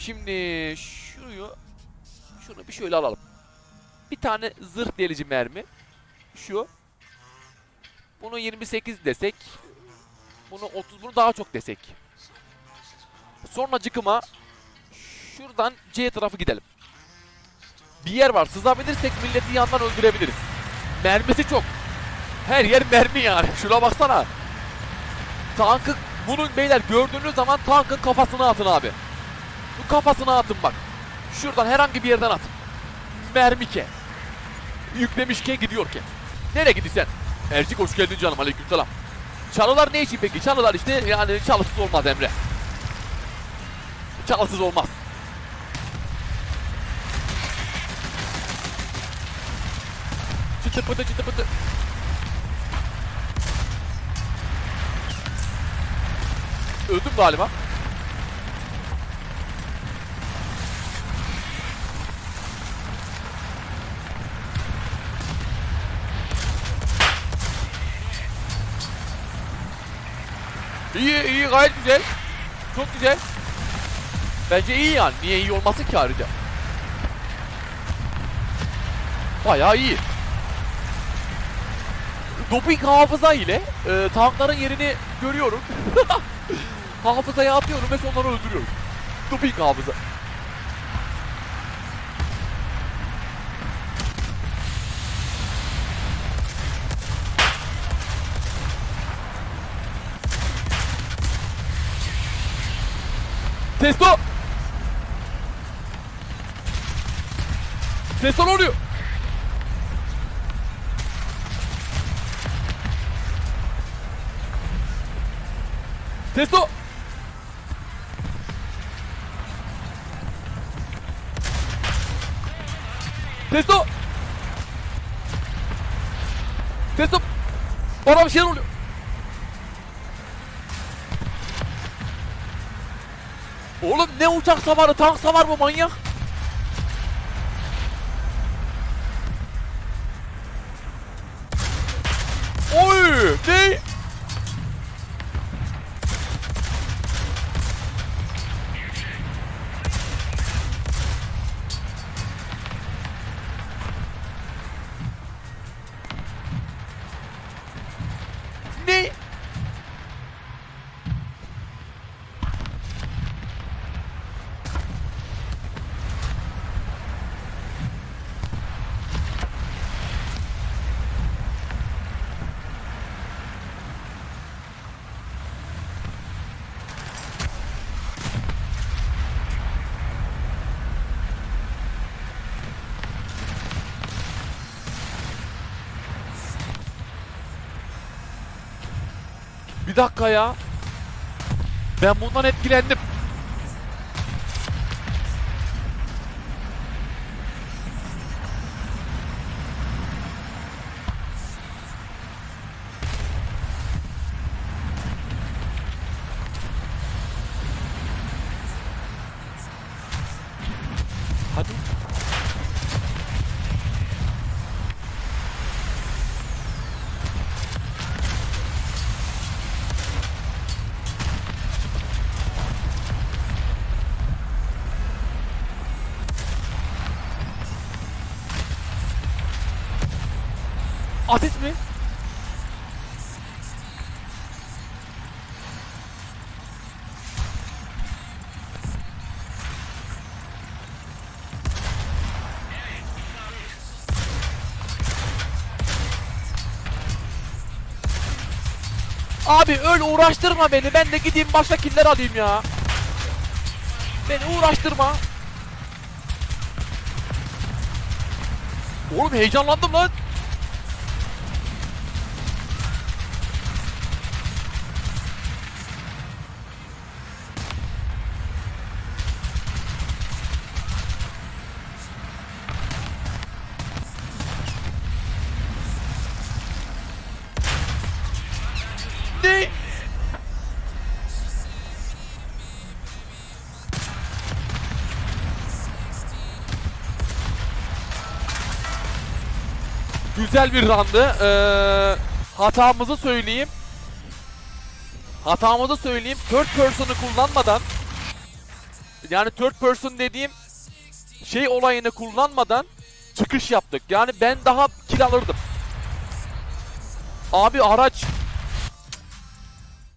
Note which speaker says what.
Speaker 1: Şimdi şuyu şunu bir şöyle alalım. Bir tane zırh delici mermi. Şu. Bunu 28 desek. Bunu 30 bunu daha çok desek. Sonra cıkıma şuradan C tarafı gidelim. Bir yer var. Sızabilirsek milleti yandan öldürebiliriz. Mermisi çok. Her yer mermi yani. Şuna baksana. Tankı bunun beyler gördüğünüz zaman tankın kafasına atın abi. Bu kafasına atın bak. Şuradan herhangi bir yerden atın. Mermi ke. Yüklemişken gidiyorken. Nereye gidiyorsun? Ercik hoş geldin canım aleykümselam. Çalılar ne için peki? Çalılar işte yani çalısız olmaz Emre. Çalısız olmaz. Çıtı pıtı çıtı pıtı. Öldüm galiba. İyi iyi gayet güzel. Çok güzel. Bence iyi yani. Niye iyi olmasın ki ayrıca? Bayağı iyi. Doping hafıza ile e, tankların yerini görüyorum. Hafızaya atıyorum ve onları öldürüyorum. Doping hafıza. テストテストロールテストテストテストバラムシェロール Oğlum ne uçak savarı tank savar bu manyak. Oy! Ne? Bir dakika ya. Ben bundan etkilendim. Asist mi? Abi öyle uğraştırma beni. Ben de gideyim başka killer alayım ya. Beni uğraştırma. Oğlum heyecanlandım lan. Güzel bir randı. Ee, hatamızı söyleyeyim. Hatamızı söyleyeyim. Third person'ı kullanmadan yani third person dediğim şey olayını kullanmadan çıkış yaptık. Yani ben daha kill alırdım. Abi araç